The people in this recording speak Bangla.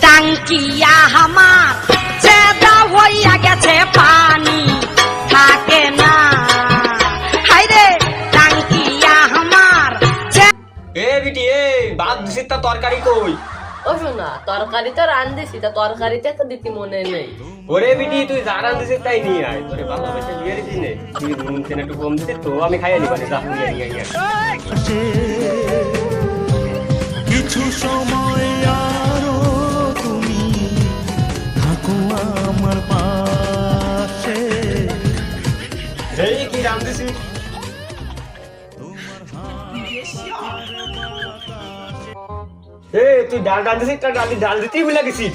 টাঙ্কিয়া হামার চেদা হইয়া গেছে পানি। থাকে না। হাইরে টাঙ্কিয়া হামার চে- এ বিটি এ বাদ দিছিস তরকারি কই? ও শোনা তরকারি তো রান্ধেছি তা তরকারিতে তো দিতে মনে নেই। ওরে বিটি তুই যা রান্ধিছিস তাই নিয়ে আয়। তোরে ভালোবাসা বিয়ে দিছিস নে। তুই নুন তেল একটু কম দিছিস তো আমি খাইয়া নিবানি যা নিয়ে নিয়ে নিয়ে কিছু সময় আরও তুমি থাকো আমার পাশে। এই কি রান্ধিছিস? এ তুই ডাল রান্ধিছিস তা ডাল ডাল দিতেই ভুলে গেছিস